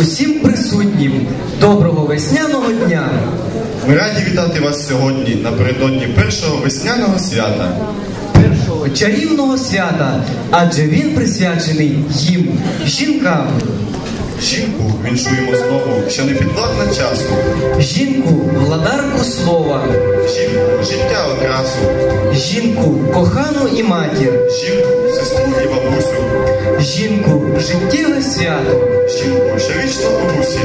усім присутнім. Доброго весняного дня! Ми раді вітати вас сьогодні напередодні першого весняного свята. Першого чарівного свята, адже він присвячений їм, жінкам. Жінку віншуємо знову, що не підвладна часу. Жінку владарку слова, Жінку життя окрасу. Жінку кохану і матір, Жінку сестру і бабусю. жінку життєве свято, Жінку, що вічно бабусі,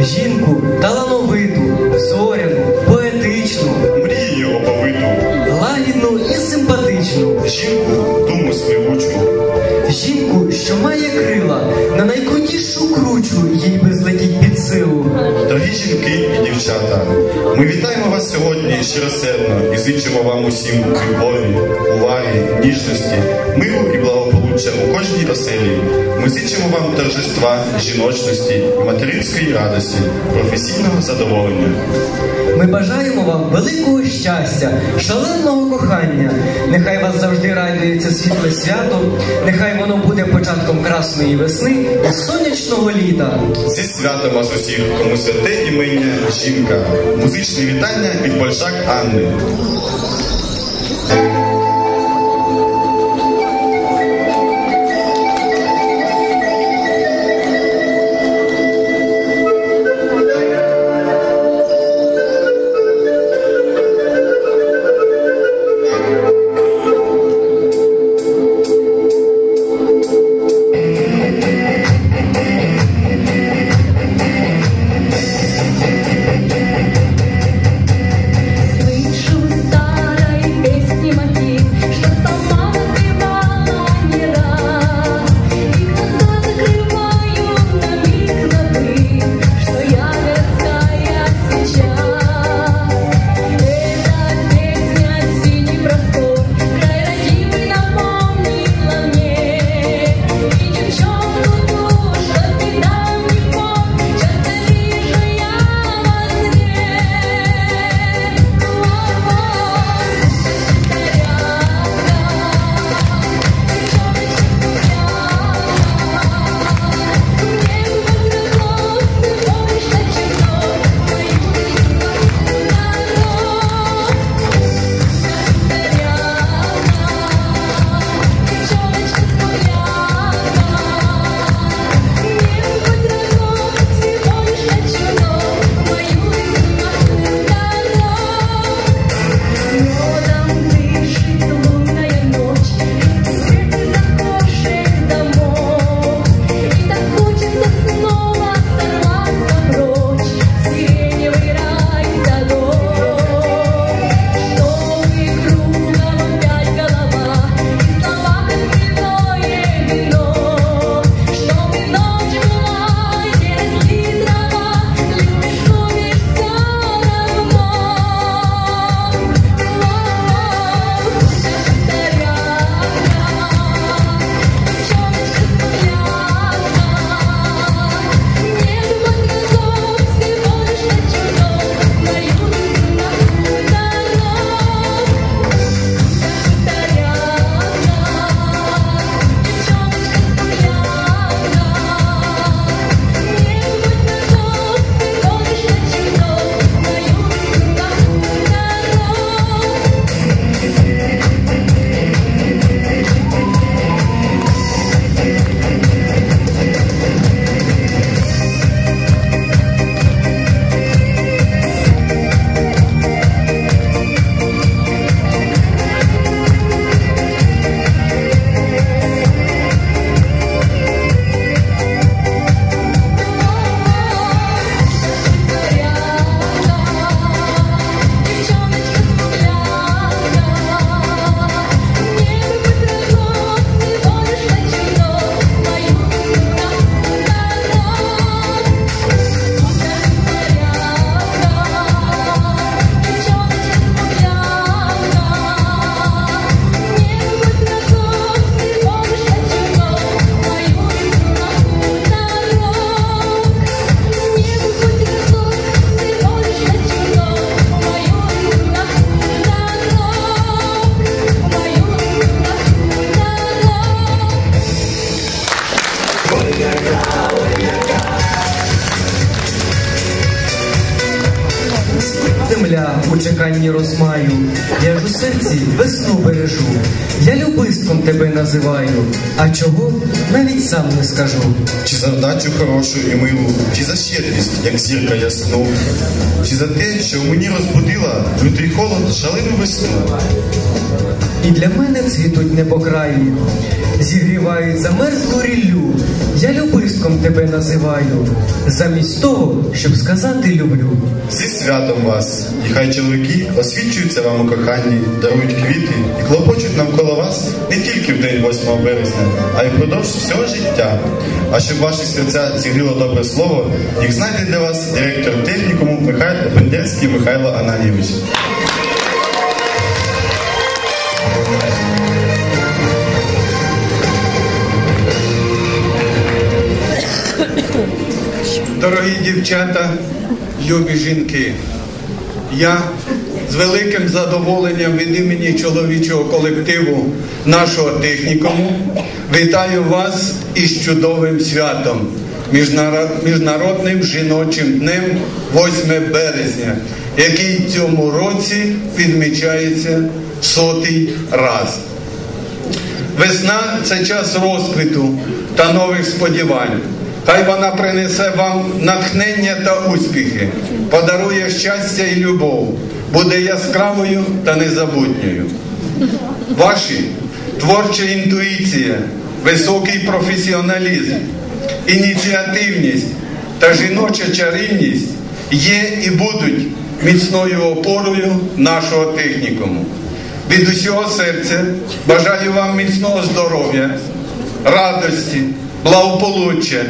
жінку талановиту, зоряну, поетичну, мрію оповиту. лагідну і симпатичну, Жінку дівчата, ми вітаємо вас сьогодні щиросердно і зичимо вам усім любові, уваги, ніжності, миру і благополуччя у кожній оселі. Ми зичимо вам торжества, жіночності материнської радості, професійного задоволення. Ми бажаємо вам великого щастя, шаленого кохання. Нехай вас завжди радується світле свято, нехай воно буде початком красної весни і сонячного літа. Зі святом вас усіх, кому святе імення жінка. Музичне вітання від Большак Анни. Серці весну бережу. Я любистком тебе називаю, а чого навіть сам не скажу. Чи за вдачу хорошу і милу, чи за щедрість, як зірка ясну, чи за те, що мені розбудила лютий холод шалену весну. І для мене цвітуть небокраї, зігрівають замерзлу ріллю. Я любистком тебе називаю, замість того, щоб сказати люблю. Зі святом вас, і хай чоловіки освічуються вам у коханні, дарують квіти і клопочуть навколо вас не тільки в день 8 березня, а й впродовж всього життя. А щоб ваші серця зігріло добре слово, їх знайде для вас директор технікуму Михайло Бендерський Михайло Ананійович. Дорогі дівчата, любі жінки, я з великим задоволенням від імені чоловічого колективу нашого технікуму вітаю вас із чудовим святом, Міжнародним жіночим днем 8 березня, який цьому році відмічається сотий раз. Весна це час розквіту та нових сподівань. Хай вона принесе вам натхнення та успіхи, подарує щастя і любов, буде яскравою та незабутньою. Ваші творча інтуїція, високий професіоналізм, ініціативність та жіноча чарівність є і будуть міцною опорою нашого технікуму. Від усього серця бажаю вам міцного здоров'я, радості, благополуччя,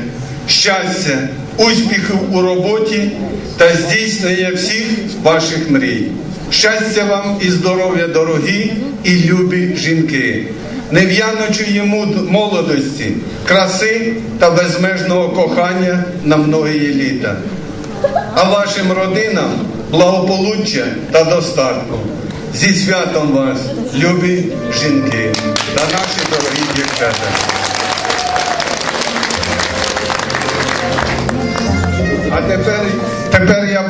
щастя, успіхів у роботі та здійснення всіх ваших мрій. Щастя вам і здоров'я, дорогі і любі жінки, нев'яночої молодості, краси та безмежного кохання на многії літа а вашим родинам благополуччя та достатку. Зі святом вас, любі жінки та наші дорогі дівчата. А тепер, тепер я